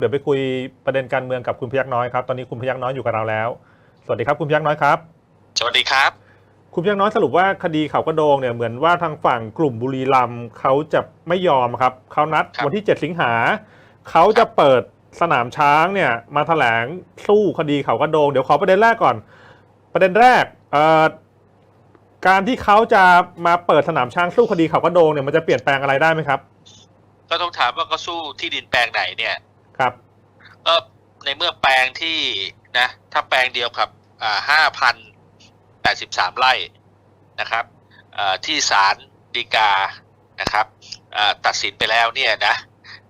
เดี๋ยวไปคุยประเด็นการเมืองกับคุณพยักน้อยครับ ตอนนี้คุณพยักน้อยอยู่กับเราแล้ว สวัสดีครับคุณพยักน้อยครับ สวัสดีครับ คุณพยักน้อยสรุปว่าคดีเขากระโดงเนี่ยเหมือนว่าทางฝั่งกลุ่มบุรีรัมย์เขาจะไม่ยอมครับเขานัดครับวันที่ 7 สิงหาเขาจะเปิดสนามช้างเนี่ยมาแถลงสู้คดีเขากระโดง เดี๋ยวขอประเด็นแรกก่อน ประเด็นแรกเอ่อการที่เขาจะมาเปิดสนามช้างสู้คดีเขากระโดงเนี่ยมันจะเปลี่ยนแปลงอะไรได้ไหมครับ ก็ต้องถามว่าก็สู้ที่ดินแปลงไหนเนี่ย ครับก็ในเมื่อแปลงที่นะ ถ้าแปลงเดียวกับอ่าห้าพันแปดสิบสามไร่นะครับอ่าที่ศาลฎีกานะครับอ่าตัดสินไปแล้วเนี่ยนะ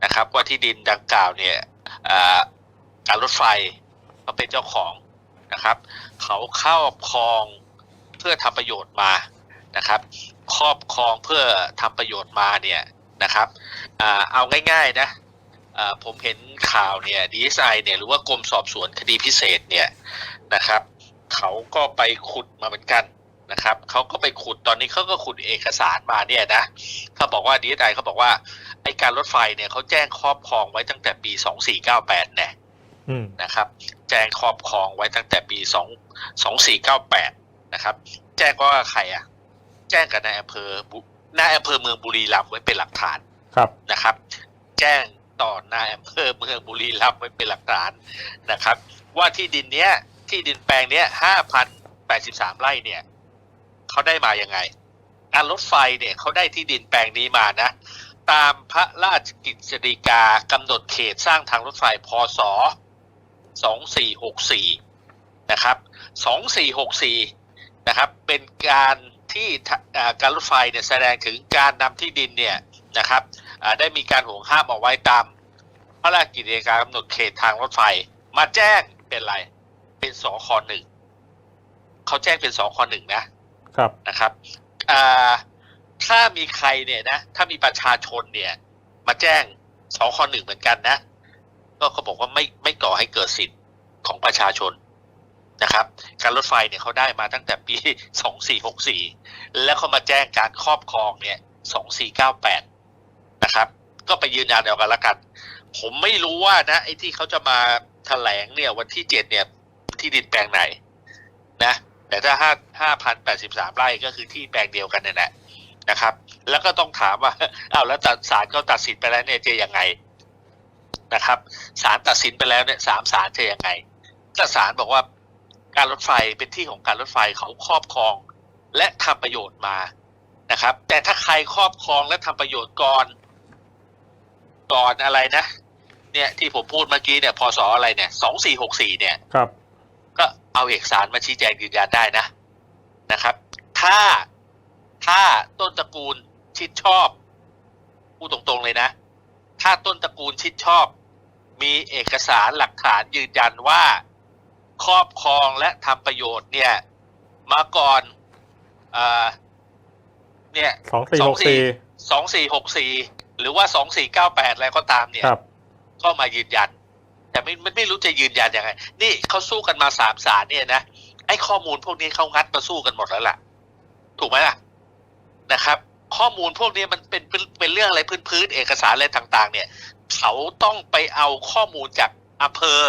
นะครับ ว่าที่ดินดังกล่าวเนี่ยอ่าการรถไฟเขาเป็นเจ้าของนะครับ เขาครอบครองเพื่อทำประโยชน์มานะครับ ครอบครองเพื่อทำประโยชน์มาเนี่ยนะครับอเอาง่ายๆนะ ผมเห็นข่าวเนี่ย DSI เนี่ยหรือว่ากรมสอบสวนคดีพิเศษเนี่ยนะครับเขาก็ไปขุดมาเหมือนกันนะครับเขาก็ไปขุดตอนนี้เขาก็ขุดเอกสารมาเนี่ยนะเขาบอกว่า DSI เขาบอกว่าไอ้การรถไฟเนี่ยเขาแจ้งครอบครองไว้ตั้งแต่ปี2498เนี่ยอืมนะครับ แจ้งครอบครองไว้ตั้งแต่ปี2 2498นะครับ แจ้งว่าใครอะ แจ้งกับนายอำเภอบุนายอำเภอเมืองบุรีรัมย์ไว้เป็นหลักฐานครับนะครับ แจ้ง ต่อนายอำเภอเมืองบุรีรัมย์ไว้เป็นหลักฐานนะครับ ว่าที่ดินเนี้ยที่ดินแปลงเนี้ยห้าพันแปดสิบสามไร่เนี่ยเขาได้มาอยังไงการรถไฟเนี่ยเขาได้ที่ดินแปลงนี้มานะ ตามพระราชกิจสีกากำหนดเขตสร้างทางรถไฟพศสองสี่หกสี่นะครับสองสี่หกสี่นะครับเป็นการที่การรถไฟเนี่ยแสดงถึงการนำที่ดินเนี่ยนะครับ ได้มีการห่วงห้ามเอาไว้ตามพระราชกิจในการกำหนดเขตทางรถไฟ มาแจ้งเป็นไร เป็นสอคหนึ่งเขาแจ้งเป็นสอคหนึ่งนะครับนะครับถ้ามีใครเนี่ยนะ ถ้ามีประชาชนเนี่ย มาแจ้งสอคหนึ่งเหมือนกันนะ ก็เขาบอกว่าไม่ไม่ก่อให้เกิดสิทธิ์ของประชาชนนะครับ การรถไฟเนี่ยเขาได้มาตั้งแต่ปีสองสี่หกสี่แล้วเขามาแจ้งการครอบครองเนี่ยสองสี่เก้าแปด นะครับ ก็ไปยืนยันเอากันละกัน ผมไม่รู้ว่านะไอ้ที่เขาจะมาแถลงเนี่ยวันที่เจ็ดเนี่ย ที่ดินแปลงไหน นะ แต่ถ้าห้าห้าพันแปดสิบสามไร่ก็คือที่แปลงเดียวกันเนี่ยแหละนะครับ แล้วก็ต้องถามว่าเอาแล้วตัดศาลเขาตัดสินไปแล้วเนี่ยจะยังไงนะครับศาลตัดสินไปแล้วเนี่ยสามศาลจะยังไงถ้าศาลบอกว่าการรถไฟเป็นที่ของการรถไฟเขาครอบครอง และทำประโยชน์มานะครับ แต่ถ้าใครครอบครองและทำประโยชน์ก่อน ก่อนอะไรนะ เนี่ยที่ผมพูดเมื่อกี้เนี่ยพศอะไรเนี่ยสองสี่หกสี่เนี่ยครับ ก็เอาเอกสารมาชี้แจงยืนยันได้นะนะครับ ถ้าถ้าต้นตระกูลชิดชอบพูดตรงๆเลยนะ ถ้าต้นตระกูลชิดชอบ มีเอกสารหลักฐานยืนยันว่าครอบครองและทำประโยชน์เนี่ย มาก่อนอ่าเนี่ยสองสี่หกสี่สองสี่หกสี่ หรือว่าสองสี่เก้าแปดอะไรก็ตามเนี่ยครับ ก็มายืนยัน แต่ไม่ไม่ไม่รู้จะยืนยันยังไง นี่เขาสู้กันมาสามศาลเนี่ยนะไอ้ข้อมูลพวกนี้เขางัดมาสู้กันหมดแล้วล่ะ ถูกไหมล่ะนะครับ ข้อมูลพวกนี้มันเป็นเป็นเป็นเรื่องอะไรพื้นพื้นๆเอกสารอะไรต่าง ๆ เนี่ยเขาต้องไปเอาข้อมูลจากอำเภอ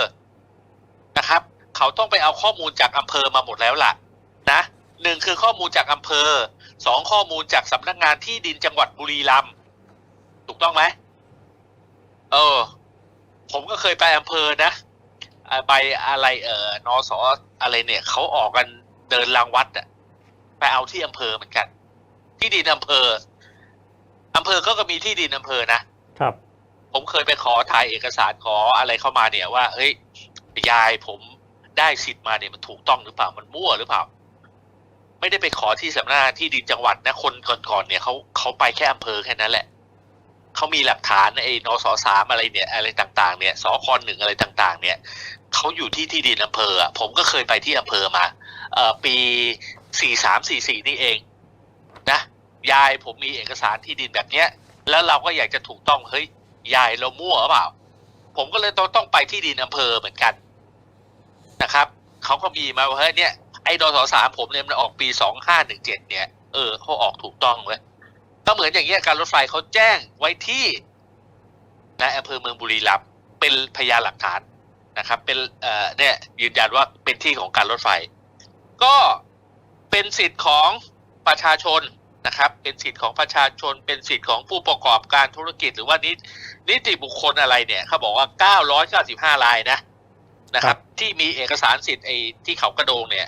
นะครับ เขาต้องไปเอาข้อมูลจากอำเภอมาหมดแล้วล่ะ นะหนึ่งคือข้อมูลจากอำเภอสองข้อมูลจากสำนักงานที่ดินจังหวัดบุรีรัมย์ถูก ต้องไหมเออ ผมก็เคยไปอำเภอนะอ่าไปอะไร เออนอสออะไรเนี่ยเขาออกกันเดินรางวัดอะไปเอาที่อำเภอเหมือนกัน ที่ดินอำเภออำเภอก็ก็มีที่ดินอำเภอนะครับ ผมเคยไปขอถ่ายเอกสารขออะไรเข้ามาเนี่ยว่าเฮ้ยยายผมได้สิทธิ์มาเนี่ยมันถูกต้องหรือเปล่ามันมั่วหรือเปล่า ไม่ได้ไปขอที่สำนักงานที่ดินจังหวัดนะคนก่อนๆเนี่ยเขาเขาไปแค่อำเภอแค่นั้นแหละ เขามีหลักฐานไอ้นสสามอะไรเนี่ย อะไรต่าง ๆ เนี่ยสคหนึ่งอะไรต่าง ๆ เนี่ยเขาอยู่ที่ที่ดินอำเภออะผมก็เคยไปที่อำเภอมาเอ่อปีสี่สามสี่สี่นี่เอง นะยายผมมีเอกสารที่ดินแบบเนี้ย แล้วเราก็อยากจะถูกต้องเฮ้ยยายเรามั่วหรือเปล่า ผมก็เลยต้องต้องไปที่ดินอำเภอเหมือนกันนะครับเขาก็มีมาว่าเฮ้ยเนี่ยไอ้ดสสามผมเนี่ยมันออกปีสองห้าหนึ่งเจ็ดเนี่ยเออเขาออกถูกต้องเว้ย ก็เหมือนอย่างเงี้ยการรถไฟเขาแจ้งไว้ที่ในอำเภอเมืองบุรีรัมย์เป็นพยานหลักฐานนะครับ เป็นเอ่อเนี่ยยืนยันว่าเป็นที่ของการรถไฟ ก็เป็นสิทธิ์ของประชาชนนะครับ เป็นสิทธิ์ของประชาชน เป็นสิทธิ์ของผู้ประกอบการธุรกิจ หรือว่านินิติบุคคลอะไรเนี่ยเขาบอกว่า 995รายนะนะครับ ที่มีเอกสารสิทธิ์ไอ้ที่เขากระโดงเนี่ย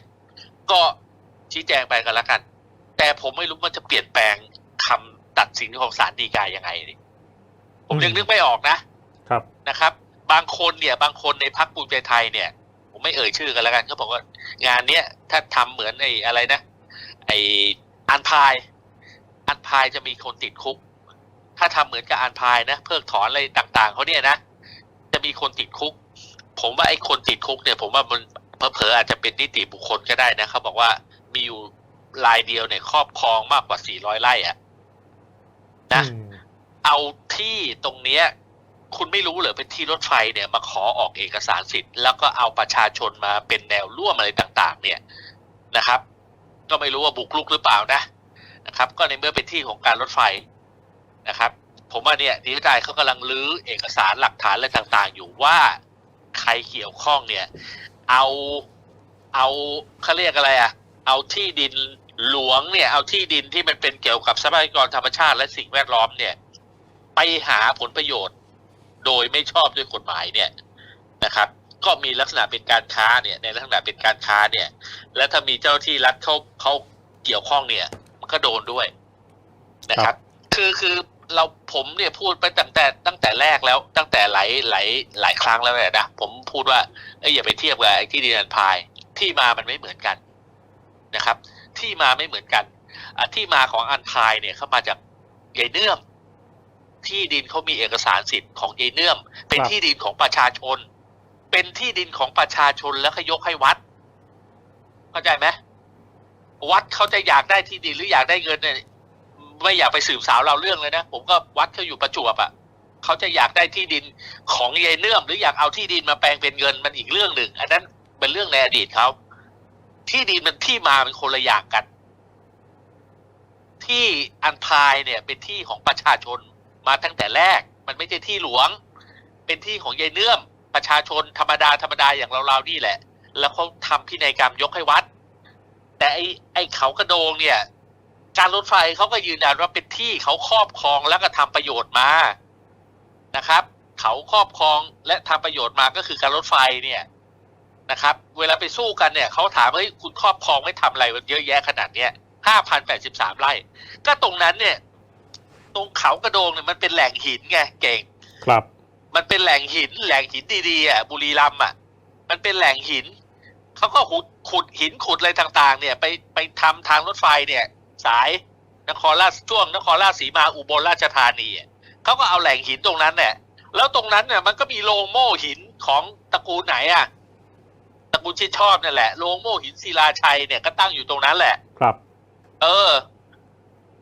ก็ชี้แจงไปกันแล้วกัน แต่ผมไม่รู้มันจะเปลี่ยนแปลงคำ ตัดสินของศาลฎีกายังไงนี่ผมยังนึกไม่ออกนะครับนะครับ บางคนเนี่ย บางคนในพักภูมิใจไทยเนี่ย ผมไม่เอ่ยชื่อกันแล้วกันเขาบอกว่างานเนี้ยถ้าทำเหมือนไอ้อะไรนะไอ้อันพาย อันพายจะมีคนติดคุก ถ้าทำเหมือนกับอันพายนะเพิกถอนอะไรต่าง ๆเขาเนี่ยนะจะมีคนติดคุก ผมว่าไอ้คนติดคุกเนี่ย ผมว่ามันเผลอๆอาจจะเป็นนิติบุคคลก็ได้นะเขาบอกว่ามีอยู่รายเดียวเนี่ยครอบครองมากกว่า 400 ไร่อะ นะอืมเอาที่ตรงเนี้ย คุณไม่รู้เหรอเป็นที่รถไฟเนี่ย มาขอออกเอกสารสิทธิ์ แล้วก็เอาประชาชนมาเป็นแนวร่วมอะไรต่าง ๆ เนี่ยนะครับ ก็ไม่รู้ว่าบุกรุกหรือเปล่านะนะครับ ก็ในเมื่อเป็นที่ของการรถไฟนะครับ ผมว่าเนี่ยดีใจเขากำลังลื้อเอกสารหลักฐานอะไรต่าง ๆ อยู่ว่าใครเกี่ยวข้องเนี่ย เอาเอาเขาเรียกอะไรอะเอาที่ดิน หลวงเนี่ยเอาที่ดินที่มันเป็นเกี่ยวกับทรัพยากรธรรมชาติและสิ่งแวดล้อมเนี่ย ไปหาผลประโยชน์ โดยไม่ชอบด้วยกฎหมายเนี่ยนะครับ ก็มีลักษณะเป็นการค้าเนี่ย ในลักษณะเป็นการค้าเนี่ย และถ้ามีเจ้าที่รัฐเขาเขาเกี่ยวข้องเนี่ย มันก็โดนด้วยนะครับ คือคือเราผมเนี่ยพูดไปตั้งแต่ตั้งแต่แรกแล้วตั้งแต่หลายหลายหลายครั้งแล้วแหละนะผมพูดว่าเอ้ยอย่าไปเทียบกับไอ้ที่ดินอันพายที่มามันไม่เหมือนกันนะครับ ที่มาไม่เหมือนกันอะที่มาของอันพายเนี่ยเขามาจากยายเนื่อม ที่ดินเขามีเอกสารสิทธิ์ของยายเนื่อม เป็นครับที่ดินของประชาชน เป็นที่ดินของประชาชนแล้วเขายกให้วัด เข้าใจไหมวัดเขาจะอยากได้ที่ดินหรืออยากได้เงินเนี่ยไม่อยากไปสืบสาวเราเรื่องเลยนะผมก็วัดเขาอยู่ประจวบอะ่ะเขาจะอยากได้ที่ดินของยายเนื่อม หรืออยากเอาที่ดินมาแปลงเป็นเงินมันอีกเรื่องหนึ่ง อันนั้นเป็นเรื่องในอดีตเขา ที่ดินมันที่มาเป็นคนละอย่างกัน ที่อันพายเนี่ยเป็นที่ของประชาชนมาตั้งแต่แรก มันไม่ใช่ที่หลวง เป็นที่ของยายเนื่อมประชาชนธรรมดาธรรมดาอย่างเราๆนี่แหละ แล้วเขาทำพินัยกรรมยกให้วัด แต่ไอ้ไอ้เขากระโดงเนี่ย การรถไฟเขาก็ยืนยันว่าเป็นที่เขาครอบครองแล้วก็ทำประโยชน์มานะครับ เขาครอบครองและทำประโยชน์มาก็คือการรถไฟเนี่ย นะครับ เวลาไปสู้กันเนี่ยเขาถามว่าเฮ้ยคุณครอบครองไม่ทำอะไรมันเยอะแยะขนาดเนี้ยห้าพันแปดสิบสามไร่ ก็ตรงนั้นเนี่ย ตรงเขากระโดงเนี่ยมันเป็นแหล่งหินไงเก่ง ครับ มันเป็นแหล่งหิน แหล่งหินดีๆอะบุรีรัมย์อะ มันเป็นแหล่งหินเขาก็ขุดขุดหินขุดอะไรต่างๆ เนี่ย ไปไปทำทางรถไฟเนี่ย สายนครราชช่วงนครราชสีมาอุบลราชธานีอะเขาก็เอาแหล่งหินตรงนั้นเนี่ยแล้วตรงนั้นเนี่ยมันก็มีโรงโม่หินของตระกูลไหนอะ ตระกูลชิดชอบนั่นแหละโรงโม่หินศิลาชัยเนี่ยก็ตั้งอยู่ตรงนั้นแหละ ครับ เออ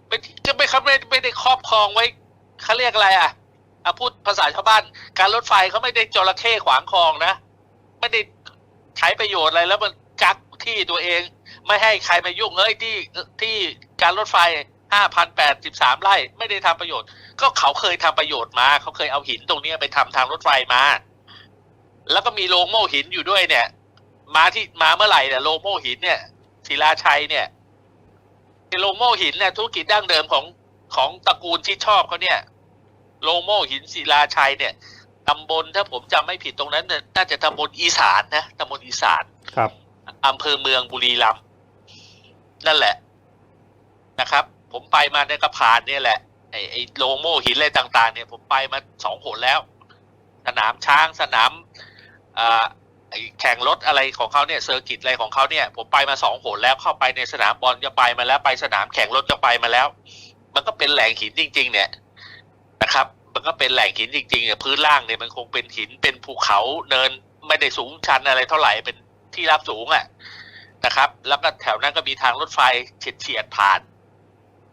ไม่จะไม่เขาไม่ไม่ได้ครอบครองไว้เขาเรียกอะไรอะอะพูดภาษาชาวบ้าน การรถไฟเขาไม่ได้จระเข้ขวางคลองนะไม่ได้ใช้ประโยชน์อะไรแล้วมันกักที่ตัวเอง ไม่ให้ใครมายุ่งเอ้ยที่ที่การรถไฟห้าพันแปดสิบสามไร่ไม่ได้ทำประโยชน์ ก็เขาเคยทำประโยชน์มา เขาเคยเอาหินตรงเนี้ยไปทำทางรถไฟมา แล้วก็มีโรงโม่หินอยู่ด้วยเนี่ย มาที่มาเมื่อไหร่เนี่ยโรงโม่หินเนี่ยศิลาชัยเนี่ยโรงโม่หินเนี่ยธุรกิจดั้งเดิมของของตระกูลที่ชอบเขาเนี่ยโรงโม่หินศิลาชัยเนี่ยตำบลถ้าผมจำไม่ผิดตรงนั้นเนี่ยน่าจะตำบลอีสานนะตำบลอีสานครับอำเภอเมืองบุรีรัมย์นั่นแหละนะครับ ผมไปมาในกระพานเนี่ยแหละไอ้ไอ้โรงโม่หินอะไรต่าง ๆ เนี่ย ผมไปมาสองหนแล้ว สนามช้างสนามอ่าไอ้ แข่งรถอะไรของเขาเนี่ยเซอร์กิตอะไรของเขาเนี่ย ผมไปมาสองหนแล้วเข้าไปในสนามบอลจะไปมาแล้วไปสนามแข่งรถจะไปมาแล้ว มันก็เป็นแหล่งหินจริง ๆ เนี่ยนะครับ มันก็เป็นแหล่งหินจริงๆเนี่ยพื้นล่างเนี่ยมันคงเป็นหินเป็นภูเขาเนินไม่ได้สูงชันอะไรเท่าไหร่เป็นที่ราบสูงอะ่ะนะครับ แล้วก็แถวนั้นก็มีทางรถไฟเฉียดเฉียดๆผ่าน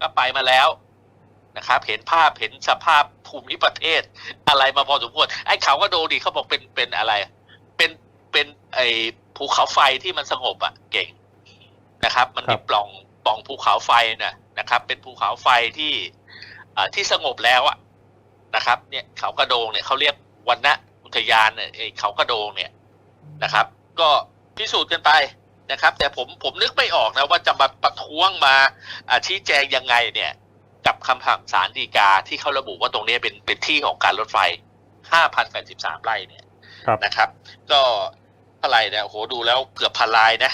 ก็ไปมาแล้วนะครับ เห็นภาพเห็นสภาพภูมิประเทศอะไรมาพอสมควรไอ้เขาก็โดดิเขาบอกเป็นเป็นอะไร เป็นเป็นไอ้ภูเขาไฟที่มันสงบอะ่ะเก่งนะครับ มันครัมีบปล่องปล่องภูเขาไฟน่ะนะครับ เป็นภูเขาไฟที่อ่าที่สงบแล้วอะนะครับ เนี่ยเขากระโดงเนี่ยเขาเรียกวันนะอุทยานเนี่ยไอ้เขากระโดงเนี่ยนะครับ ก็พิสูจน์กันไปนะครับ แต่ผมผมนึกไม่ออกนะว่าจะมาประท้วงมาอ่าชี้แจงยังไงเนี่ย กับคำสั่งศาลฎีกาที่เขาระบุว่าตรงนี้เป็นเป็นที่ของการรถไฟ 5,083 ไร่เนี่ยครับนะครับ ก็เท่าไหร่เนี่ยโอ้โหดูแล้วเกือบพันลายนะ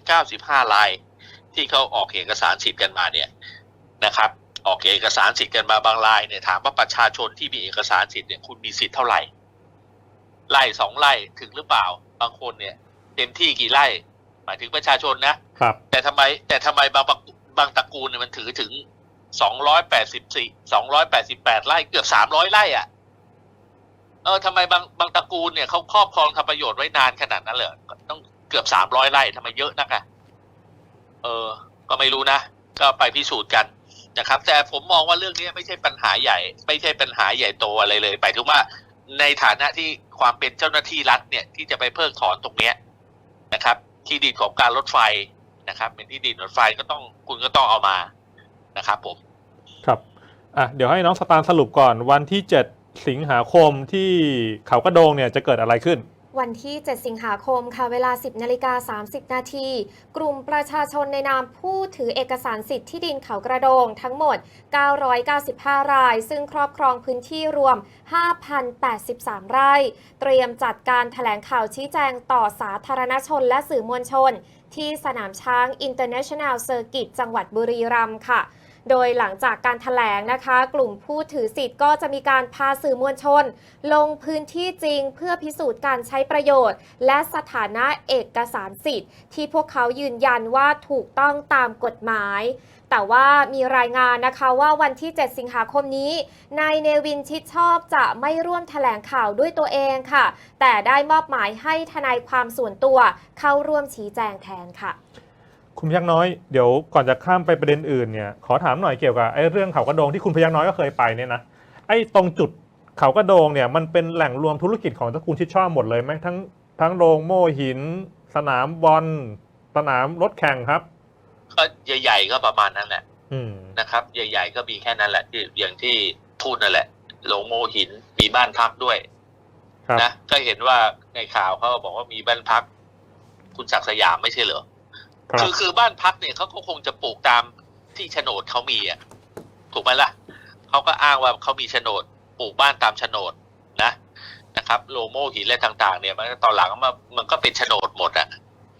995ลาย ที่เขาออกเอกสารสิทธิ์กันมาเนี่ยนะครับ ออกเอกสารสิทธิ์กันมาบางรายเนี่ยถามว่าประชาชนที่มีเอกสารสิทธิ์เนี่ยคุณมีสิทธิ์เท่าไหร่ไร่สองไร่ถึงหรือเปล่า บางคนเนี่ยเต็มที่กี่ไร่ หมายถึงประชาชนนะครับ แต่ทำไมแต่ทำไมบางบางตระกูลเนี่ยมันถือถึงสองร้อยแปดสิบสี่สองร้อยแปดสิบแปดไร่เกือบสามร้อยไร่อะ เออทำไมบางบางตระกูลเนี่ยเขาครอบครองทำประโยชน์ไว้นานขนาดนั้นเลยต้องเกือบสามร้อยไร่ทำไมเยอะนักอะเออ ก็ไม่รู้นะ ก็ไปพิสูจน์กันนะครับ แต่ผมมองว่าเรื่องนี้ไม่ใช่ปัญหาใหญ่ ไม่ใช่ปัญหาใหญ่โตอะไรเลยไปถึงว่าในฐานะที่ความเป็นเจ้าหน้าที่รัฐเนี่ยที่จะไปเพิกถอนตรงเนี้ยนะครับ ที่ดินของการรถไฟนะครับ เป็นที่ดินรถไฟก็ต้องคุณก็ต้องเอามานะครับ ผม ครับอะเดี๋ยวให้น้องสตาร์สรุปก่อนวันที่7 สิงหาคมที่เขากระโดงเนี่ยจะเกิดอะไรขึ้น วันที่ 7 สิงหาคมค่ะเวลา 10นาฬิกา30 นาทีกลุ่มประชาชนในนามผู้ถือเอกสารสิทธิ์ที่ดินเขากระโดงทั้งหมด 995 ราย ซึ่งครอบครองพื้นที่รวม 5,083 ไร่ เตรียมจัดการแถลงข่าวชี้แจงต่อสาธารณชนและสื่อมวลชน ที่สนามช้าง International Circuit จังหวัดบุรีรัมย์ค่ะ โดยหลังจากการถแถลงนะคะ กลุ่มผู้ถือสิทธิ์ก็จะมีการพาสื่อมวลชน ลงพื้นที่จริงเพื่อพิสูจน์การใช้ประโยชน์ และสถานะเอกสารสิทธิ์ ที่พวกเขายืนยันว่าถูกต้องตามกฎหมาย แต่ว่ามีรายงานนะคะว่าวันที่ 7 สิงหาคมนี้นายเนวินชิดชอบจะไม่ร่วมแถลงข่าวด้วยตัวเองค่ะ แต่ได้มอบหมายให้ทนายความส่วนตัวเข้าร่วมชี้แจงแทนค่ะ คุณพยักน้อยเดี๋ยวก่อนจะข้ามไปประเด็นอื่นเนี่ยขอถามหน่อยเกี่ยวกับไอ้เรื่องเขากระโดงที่คุณพยักน้อยก็เคยไปเนี่ยนะไอ้ตรงจุดเขากระโดงเนี่ยมันเป็นแหล่งรวมธุรกิจของตระกูลชิดชอบหมดเลยไหมทั้งทั้งโรงโม่หิน สนามบอลสนามรถแข่งครับ ก็ใหญ่ ๆ ก็ประมาณนั้นแหละอืมนะครับ ใหญ่ ๆ ก็มีแค่นั้นแหละที่อย่างที่พูดนั่นแหละโลงโมหินมีบ้านพักด้วยครับนะก็เห็นว่าในข่าวเขาก็บอกว่ามีบ้านพัก คุณศักดิ์สยามไม่ใช่เหรอ คือคือบ้านพักเนี่ยเขาก็คงจะปลูกตามที่โฉนดเขามีอะถูกไหมล่ะเขาก็อ้างว่าเขามีโฉนดปลูกบ้านตามโฉนดนะนะครับโลโมหินอะไรต่าง ๆ เนี่ยมันตอนหลังมันมันก็เป็นโฉนดหมดอะ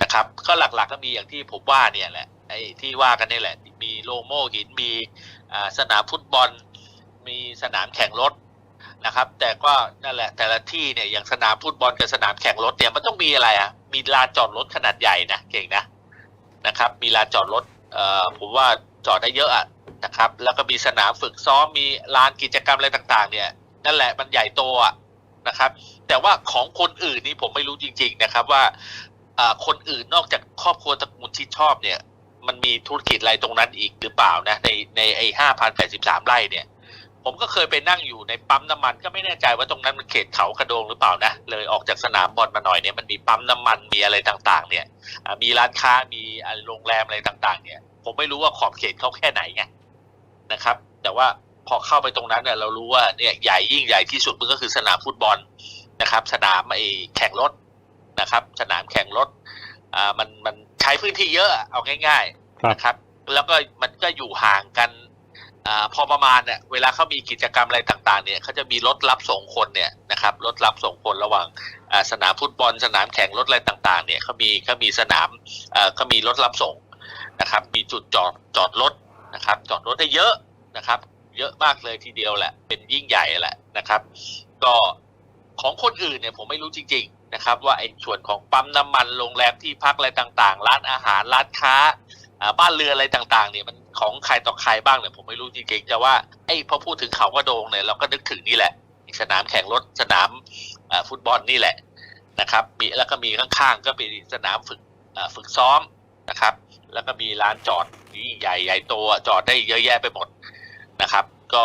นะครับ ก็หลักๆก็มีอย่างที่ผมว่าเนี่ยแหละไอ้ที่ว่ากันนี่แหละ มีโลโมหินมีสนามฟุตบอล มีสนามแข่งรถนะครับ แต่ก็นั่นแหละแต่ละที่เนี่ยอย่างสนามฟุตบอลกับสนามแข่งรถเนี่ยมันต้องมีอะไรอะมีลานจอดรถขนาดใหญ่นะเก่งนะ นะครับ มีลานจอดรถเอ่อผมว่าจอดได้เยอะอะนะครับ แล้วก็มีสนามฝึกซ้อมมีลานกิจกรรมอะไรต่าง ๆ เนี่ย นั่นแหละมันใหญ่โตอะนะครับ แต่ว่าของคนอื่นนี่ผมไม่รู้จริง ๆนะครับว่าคนอื่นนอกจากครอบครัวตระกูลชิดชอบเนี่ย มันมีธุรกิจอะไรตรงนั้นอีกหรือเปล่านะ ในในไอ้ห้าพันแปดสิบสามไร่เนี่ย ผมก็เคยไปนั่งอยู่ในปั๊มน้ำมันก็ไม่แน่ใจว่าตรงนั้นมันเขตเขากระโดงหรือเปล่านะ เลยออกจากสนามบอล น่อยเนี่ยมันมีปั๊มน้ำมันมีอะไรต่างๆ เนี่ยอ่ามีร้านค้ามีอ่าโรงแรมอะไรต่าง ๆ เนี่ย ผมไม่รู้ว่าขอบเขตเขาแค่ไหนไงนะครับ แต่ว่าพอเข้าไปตรงนั้นเนี่ยเรารู้ว่าเนี่ยใหญ่ยิ่งใหญ่ที่สุดมันก็คือสนามฟุตบอลนะครับ สนามไอ้แข่งรถนะครับ สนามแข่งรถอ่ามันมันใช้พื้นที่เยอะอะเอาง่ายครับๆนะครับ แล้วก็มันก็อยู่ห่างกัน อ่าพอประมาณเนี่ยเวลาเขามีกิจกรรมอะไรต่างๆเนี่ยเขาจะมีรถรับส่งคนเนี่ยนะครับรถรับส่งคนระหว่างอ่าสนามฟุตบอล สนามแข่งรถอะไรต่างๆเนี่ยเขามีเขามีสนามเอ่อเขามีรถรับส่งนะครับ มีจุดจอดจอดรถนะครับ จอดรถได้เยอะนะครับ เยอะมากเลยทีเดียวแหละ เป็นยิ่งใหญ่แหละนะครับ ก็ของคนอื่นเนี่ยผมไม่รู้จริง ๆนะครับ ว่าไอ้ส่วนของปั๊มน้ำมันโรงแรมที่พักอะไรต่างๆ ร้านอาหารร้านค้าอ่าบ้านเรือนอะไรต่างๆเนี่ยมัน ของใครต่อใครบ้างเนี่ยผมไม่รู้จริงๆแต่ว่าไอ้พอพูดถึงเขากระโดงเนี่ยเราก็นึกถึงนี่แหละสนามแข่งรถสนามฟุตบอลนี่แหละนะครับมีแล้วก็มีข้างๆก็เป็นสนามฝึกฝึกซ้อมนะครับ แล้วก็มีลานจอดที่ใหญ่ใหญ่โตจอดได้เยอะแยะไปหมดนะครับ ก็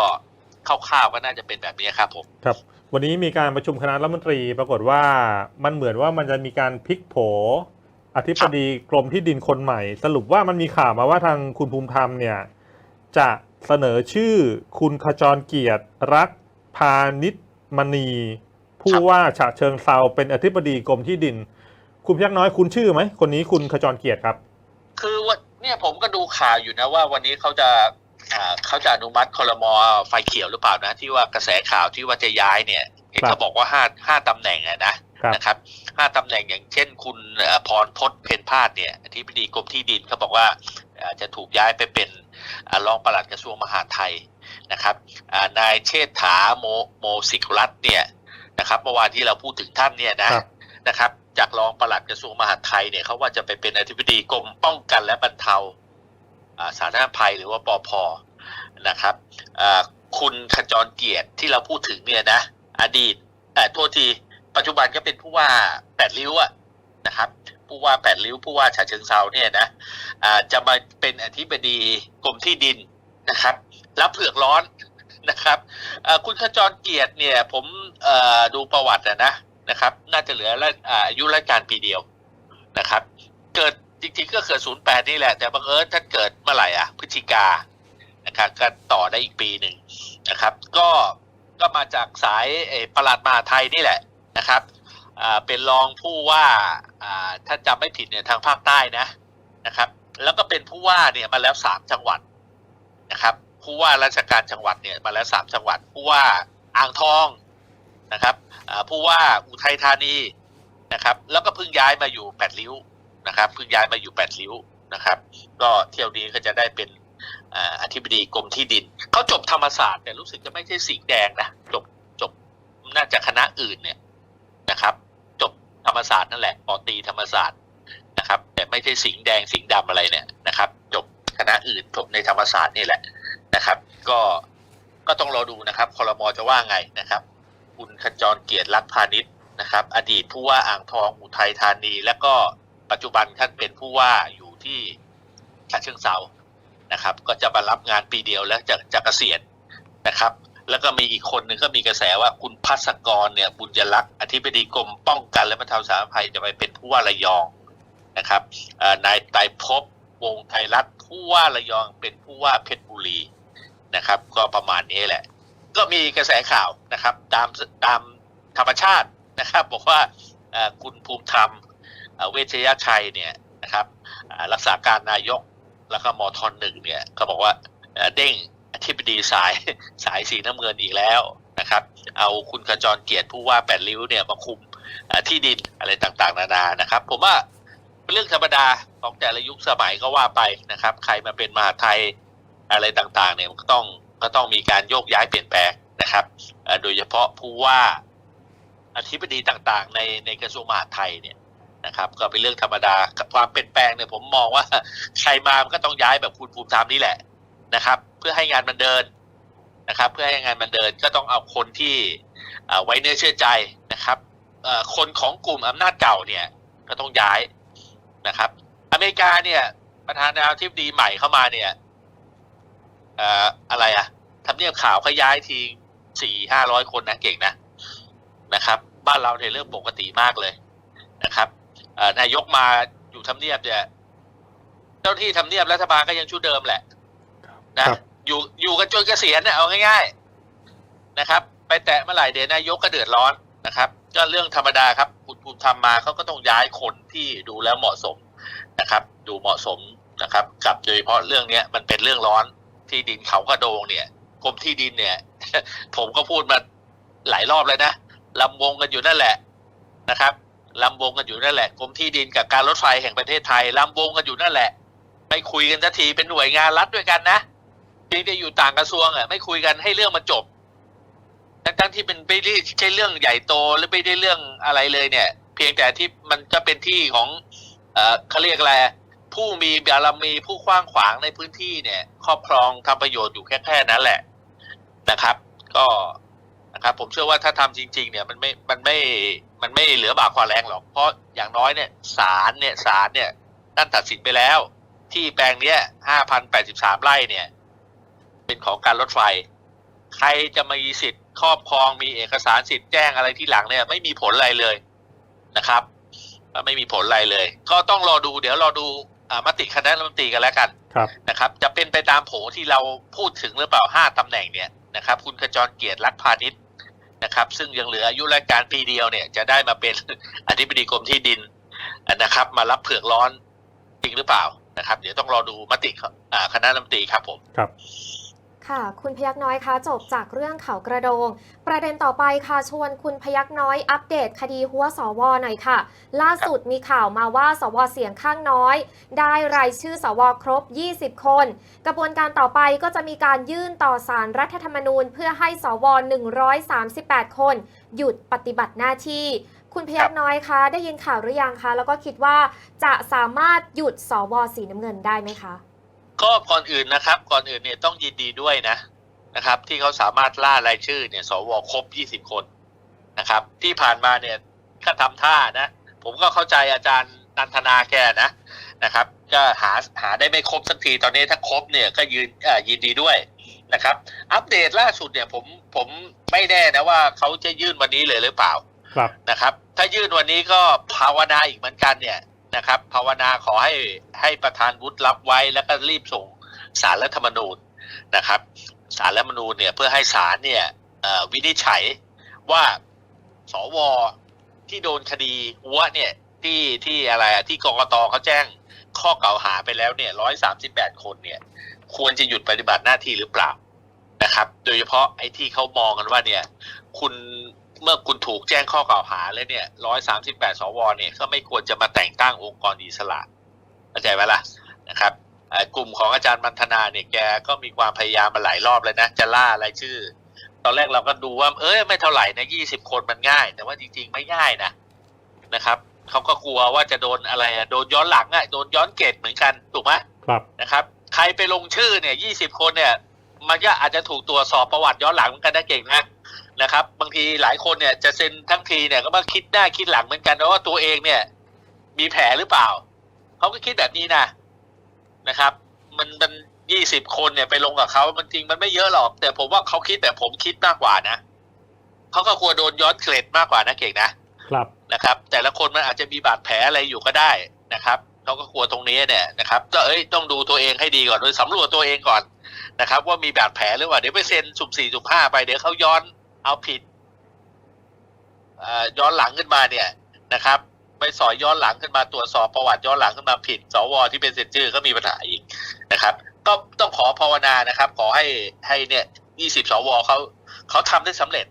คร่าวๆก็น่าจะเป็นแบบนี้ครับผมครับวันนี้มีการประชุมคณะรัฐมนตรีปรากฏว่ามันเหมือนว่ามันจะมีการพลิกโผ อธิบดีกรมที่ดินคนใหม่ สรุปว่ามันมีข่าวมาว่าทางคุณภูมิธรรมเนี่ย จะเสนอชื่อคุณขจรเกียรติรักพาณิชมณี ผู้ว่าฉะเชิงเซาเป็นอธิบดีกรมที่ดิน คุณพยักน้อยคุณชื่อไหม คนนี้คุณขจรเกียรติครับ คือว่าเนี่ยผมก็ดูข่าวอยู่นะว่าวันนี้เขาจะเขาจะอนุมัติคอรมอไฟเขียวหรือเปล่านะ ที่ว่ากระแสข่าวที่ว่าจะย้ายเนี่ยเขาบอกว่าห้าห้าตำแหน่งอะนะ นะครับห้าตำแหน่งอย่างเช่น คุณเอ่อพรพจน์เพนพาดเนี่ยอธิบดีกรมที่ดินเขาบอกว่าเอ่อจะถูกย้ายไปเป็นอ่ารองปลัดกระทรวงมหาดไทยนะครับอ่านายเชษฐาโมโมสิกรัตน์เนี่ยนะครับเมื่อวานที่เราพูดถึงท่านเนี่ยนะครับนะครับ จากรองปลัดกระทรวงมหาดไทยเนี่ยเขาว่าจะไปเป็นอธิบดีกรมป้องกันและบรรเทาอ่าสาธารณภัยหรือว่าปอพนะครับอ่าคุณขจรเกียรติที่เราพูดถึงเนี่ยนะ อดีตแต่โทษที ปัจจุบันก็เป็นผู้ว่าแปดริ้วอะนะครับผู้ว่าแปดริ้วผู้ว่าฉะเชิงเซาเนี่ยนะอ่าจะมาเป็นอธิบดีกรมที่ดินนะครับ รับเผือกร้อนนะครับคุณขจรเกียรติเนี่ยผมดูประวัตินะนะครับ น่าจะเหลือลอายุราชการปีเดียวนะครับ เกิดจริงๆก็เกิด 08 นี่แหละ แต่บังเอิญถ้าเกิดเมื่อไหร่อะพฤศจิกานะครับก็ต่อได้อีกปีหนึ่งนะครับ ก็ก็มาจากสายประหลัดมหาไทยนี่แหละ นะครับเป็นรองผู้ว่าถ้าจำไม่ผิดเนี่ยทางภาคใต้นะนะครับ แล้วก็เป็นผู้ว่าเนี่ยมาแล้วสามจังหวัดนะครับ ผู้ว่าราชการจังหวัดเนี่ยมาแล้วสามจังหวัด ผู้ว่าอ่างทองนะครับผู้ว่าอุทัยธานีนะครับ แล้วก็เพิ่งย้ายมาอยู่แปดริ้วนะครับเพิ่งย้ายมาอยู่แปดริ้วนะครับ ก็เที่ยวนี้ก็จะได้เป็นอ่าอธิบดีกรมที่ดินเขาจบธรรมศาสตร์แต่รู้สึกจะไม่ใช่สีแดงนะจบจบน่าจะคณะอื่นเนี่ย นะครับ จบธรรมศาสตร์นั่นแหละปอตีธรรมศาสตร์นะครับ แต่ไม่ใช่สิงแดงสิงห์ดำอะไรเนี่ยนะครับ จบคณะอื่นจบในธรรมศาสตร์นี่แหละนะครับ ก็ก็ต้องรอดูนะครับคอรมอจะว่าไงนะครับ คุณขจรเกียรติรักพาณิชย์นะครับ อดีตผู้ว่าอ่างทองอุทัยธานี และก็ปัจจุบันท่านเป็นผู้ว่าอยู่ที่ฉะเชิงเซานะครับ ก็จะมารับงานปีเดียวแล้วจะจะเกษียณนะครับ แล้วก็มีอีกคนหนึ่งก็มีกระแสว่าคุณพัศกรเนี่ยบุญยลักษณ์อธิบดีกรมป้องกันและบรรเทาสาธารณภัยจะไปเป็นผู้ว่าระยองนะครับนายไตรภพวงไทยรัฐผู้ว่าระยองเป็นผู้ว่าเพชรบุรีนะครับ ก็ประมาณนี้แหละ ก็มีกระแสข่าวนะครับ ตามตามธรรมชาตินะครับ บอกว่าคุณภูมิธรรมเวชยชัยเนี่ยนะครับรักษาการนายกแล้วก็มทหนึ่งเนี่ยก็บอกว่าเด้ง ธิบดีสายสายสีน้ำเงินอีกแล้วนะครับ เอาคุณขจรเกียรติผู้ว่าแปดริ้วเนี่ยมาคุมที่ดินอะไรต่างๆ นานานะครับ ผมว่าเป็นเรื่องธรรมดาของแต่ละยุคสมัยก็ว่าไปนะครับ ใครมาเป็นมหาไทยอะไรต่างๆ เนี่ยมันก็ต้องก็ต้องมีการโยกย้ายเปลี่ยนแปลงนะครับโดยเฉพาะผู้ว่าอธิบดีต่างๆ ในในกระทรวงมหาดไทยเนี่ยนะครับ ก็เป็นเรื่องธรรมดาความเปลี่ยนแปลงเนี่ยผมมองว่าใครมามันก็ต้องย้ายแบบคุณภูมิธรรมนี่แหละ นะครับ เพื่อให้งานมันเดินนะครับ เพื่อให้งานมันเดินก็ต้องเอาคนที่ไว้เนื้อเชื่อใจนะครับคนของกลุ่มอำนาจเก่าเนี่ยก็ต้องย้ายนะครับ อเมริกาเนี่ย ประธานาธิบดีใหม่เข้ามาเนี่ยเอ่อะไรอะทำเนียบข่าวเขาย้ายทีสี่ห้าร้อยคนนะเก่งนะนะครับ บ้านเราเนี่ยเรื่องปกติมากเลยนะครับนายกมาอยู่ทำเนียบเนี่ยเจ้าที่ทำเนียบรัฐบาลก็ยังชุดเดิมแหละ นะครับอยู่อยู่กันจนเกษียณเนี่ยเอาง่าย ๆนะครับ ไปแตะเมื่อไหร่เดี๋ยวนายกก็เดือดร้อนนะครับ ก็เรื่องธรรมดาครับคุณภูมิธรรมมาเขาก็ต้องย้ายคนที่ดูแล้วเหมาะสมนะครับ ดูเหมาะสมนะครับ กับโดยเฉพาะเรื่องเนี้ยมันเป็นเรื่องร้อนที่ดินเขากระโดงเนี่ยกรมที่ดินเนี่ย ผมก็พูดมาหลายรอบเลยนะลำวงกันอยู่นั่นแหละนะครับลำวงกันอยู่นั่นแหละกรมที่ดินกับการรถไฟแห่งประเทศไทยลำวงกันอยู่นั่นแหละไม่คุยกันสักทีเป็นหน่วยงานรัฐด้วยกันนะ เพียงแต่อยู่ต่างกระทรวงอะไม่คุยกันให้เรื่องมันจบทั้งที่เป็นไม่ได้ใช่เรื่องใหญ่โตหรือไม่ได้เรื่องอะไรเลยเนี่ย เพียงแต่ที่มันก็เป็นที่ของเออเขาเรียกอะไรผู้มีบารมีผู้กว้างขวางในพื้นที่เนี่ย ครอบครองทำประโยชน์อยู่แค่แค่นั้นแหละนะครับ ก็นะครับ ผมเชื่อว่าถ้าทำจริง ๆ เนี่ยมันไม่มันไม่มันไม่เหลือบากความแรงหรอก เพราะอย่างน้อยเนี่ยศาลเนี่ยศาลเนี่ยท่านตัดสินไปแล้ว ที่แปลงเนี้ยห้าพันแปดสิบสามไร่เนี่ย เป็นของการรถไฟ ใครจะมีสิทธิ์ครอบครองมีเอกสารสิทธิ์แจ้งอะไรที่หลังเนี่ย ไม่มีผลอะไรเลยนะครับไม่มีผลอะไรเลย ก็ต้องรอดูเดี๋ยวรอดูอ่ามติคณะรัฐมนตรีกันแล้วกันครับนะครับ จะเป็นไปตามโผที่เราพูดถึงหรือเปล่าห้าตำแหน่งเนี่ยนะครับ คุณขจรเกียรติรักพาณิชย์นะครับ ซึ่งยังเหลืออายุราชการปีเดียวเนี่ย จะได้มาเป็นอธิบดีกรมที่ดินนะครับ มารับเผือกร้อนจริงหรือเปล่านะครับ เดี๋ยวต้องรอดูมติของอ่าคณะรัฐมนตรีครับผมครับ ค่ะ คุณพยักน้อยคะจบจากเรื่องเขากระโดง ประเด็นต่อไปค่ะชวนคุณพยักน้อยอัปเดตคดีหัวสวหน่อยค่ะ ล่าสุดมีข่าวมาว่าสวเสียงข้างน้อย ได้รายชื่อสวครบ 20 คน กระบวนการต่อไปก็จะมีการยื่นต่อสารรัฐธรรมนูญ เพื่อให้สว 138 คน หยุดปฏิบัติหน้าที่ คุณพยักน้อยคะได้ยินข่าวหรือยังคะ แล้วก็คิดว่าจะสามารถหยุดสวสีน้ำเงินได้ไหมคะ ก็ก่อนอื่นนะครับ ก่อนอื่นเนี่ยต้องยินดีด้วยนะนะครับ ที่เขาสามารถล่ารายชื่อเนี่ยสวครบ20คนนะครับ ที่ผ่านมาเนี่ยก็ทำท่านะ ผมก็เข้าใจอาจารย์นันทนาแกนะนะครับ ก็หาหาได้ไม่ครบสักทีตอนนี้ถ้าครบเนี่ยก็ยืนอ่ายินดีด้วยนะครับ อัปเดตล่าสุดเนี่ยผมผมไม่แน่นะว่าเขาจะยื่นวันนี้เลยหรือเปล่าครับนะครับ ถ้ายื่นวันนี้ก็ภาวนาอีกเหมือนกันเนี่ย นะครับภาวนาขอให้ให้ประธานวุฒิรับไว้แล้วก็รีบส่งสารรัฐธรรมนูญนะครับสารรัฐธรรมนูญเนี่ยเพื่อให้ศาลเนี่ยวินิจฉัยว่าสวที่โดนคดีหัวเนี่ยที่ที่อะไรอะที่กรกตเขาแจ้งข้อกล่าวหาไปแล้วเนี่ยร้อยสามสิบแปดคนเนี่ยควรจะหยุดปฏิบัติหน้าที่หรือเปล่านะครับ โดยเฉพาะไอ้ที่เขามองกันว่าเนี่ย คุณ เมื่อคุณถูกแจ้งข้อกล่าวหาแล้วเนี่ยร้อยสามสิบแปดสวเนี่ยก็ไม่ควรจะมาแต่งตั้งองค์กรอิสระเข้าใจไหมล่ะนะครับเอ่อกลุ่มของอาจารย์มันธนาเนี่ยแกก็มีความพยายามมาหลายรอบแล้วนะ จะล่ารายชื่อ ตอนแรกเราก็ดูว่า เอ้ยไม่เท่าไหร่นะยี่สิบคนมันง่าย แต่ว่าจริง ๆ ไม่ง่ายนะนะครับเขาก็กลัวว่าจะโดนอะไรอะโดนย้อนหลังอะโดนย้อนเกตเหมือนกันถูกไหมครับนะครับ ใครไปลงชื่อเนี่ยยี่สิบคนเนี่ย มันก็อาจจะถูกตรวจสอบประวัติย้อนหลังเหมือนกันนะเก่งนะ นะครับ บางทีหลายคนเนี่ยจะเซ็นทั้งทีเนี่ยก็มาคิดหน้าคิดหลังเหมือนกันนะว่าตัวเองเนี่ย มีแผลหรือเปล่าเขาก็คิดแบบนี้นะนะครับ มันมันยี่สิบคนเนี่ยไปลงกับเขามันจริงมันไม่เยอะหรอก แต่ผมว่าเขาคิดแต่ผมคิดมากกว่านะเขาก็กลัวโดนย้อนเกรดมากกว่านะเก่งนะครับนะครับ แต่ละคนมันอาจจะมีบาดแผลอะไรอยู่ก็ได้นะครับเขาก็กลัวตรงนี้เนี่ยนะครับก็เอ้ยต้องดูตัวเองให้ดีก่อนโดยสำรวจตัวเองก่อนนะครับ ว่ามีบาดแผลหรือเปล่าเดี๋ยวไปเซ็นสุ่มสี่สุ่มห้าไปเดี๋ยวเขาย้อน เอาผิดเอ่อย้อนหลังขึ้นมาเนี่ยนะครับไปสอยย้อนหลังขึ้นมาตรวจสอบประวัติย้อนหลังขึ้นมาผิด สวที่เป็นเซ็นชื่อก็มีปัญหาอีกนะครับก็ต้องขอภาวนานะครับ ขอให้ให้เนี่ยยี่สิบสวเขาเขาทำได้สำเร็จ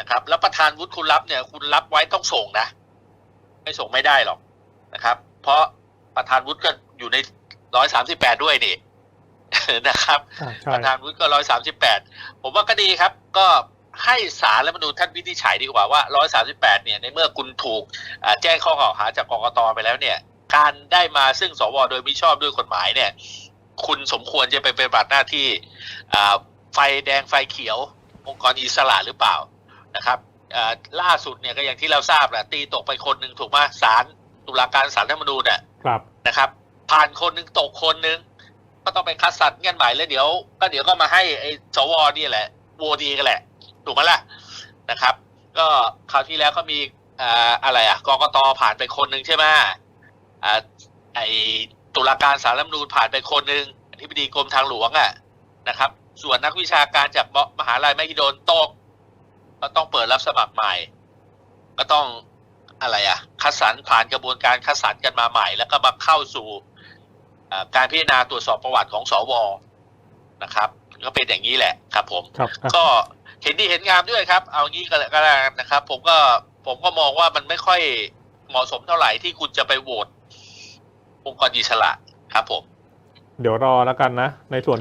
นะครับ แล้วประธานวุฒิคุณรับเนี่ย คุณรับไว้ต้องส่งนะ ไม่ส่งไม่ได้หรอกนะครับ เพราะประธานวุฒิก็อยู่ในร้อยสามสิบแปดด้วยนี่นะครับอ่าใช่ประธานวุฒิก็ร้อยสามสิบแปดผมว่าก็ดีครับ ก็ ให้สารและมนูญท่านวินิจฉัยดีกว่าว่าร้อยสามสิบแปดเนี่ย ในเมื่อคุณถูกอ่าแจ้งข้อกล่าวหาจากกกตไปแล้วเนี่ย การได้มาซึ่งสวโดยมิชอบด้วยกฎหมายเนี่ย คุณสมควรจะไปปฏิบัติหน้าที่อ่าไฟแดงไฟเขียว องค์กรอิสระหรือเปล่านะครับเอ่อล่าสุดเนี่ยก็อย่างที่เราทราบแหละตีตกไปคนหนึ่งถูกไหมศาลตุลาการศาลรัฐธรรมนูญเนี่ยครับนะครับ ผ่านคนหนึ่งตกคนหนึ่งก็ต้องไปคัดสรรเงื่อนหมายแล้วเดี๋ยว ก็เดี๋ยวก็มาให้ไอ้สวนี่แหละโหวตดีกันแหละ ถูกไหมล่ะนะครับ ก็คราวที่แล้วก็มีอ่าอะไรอะกกตผ่านไปคนหนึ่งใช่ไหมอ่าไอ้ตุลาการศาลรัฐธรรมนูญผ่านไปคนหนึ่งอธิบดีกรมทางหลวงอะนะครับ ส่วนนักวิชาการจากมหาลัยมหิดลตก ก็ต้องเปิดรับสมัครใหม่ ก็ต้องอะไรอะ คัดสรรผ่านกระบวนการคัดสรรกันมาใหม่ แล้วก็มาเข้าสู่อ่าการพิจารณาตรวจสอบประวัติของสวนะครับ ก็เป็นอย่างนี้แหละครับผมครับอะก็ เห็นดีเห็นงามด้วยครับ เอางี้ก็แล้วกันนะครับ ผมก็ผมก็มองว่ามันไม่ค่อยเหมาะสมเท่าไหร่ที่คุณจะไปโหวตองค์กรอิสระครับผม เดี๋ยวรอแล้วกันนะ ในส่วน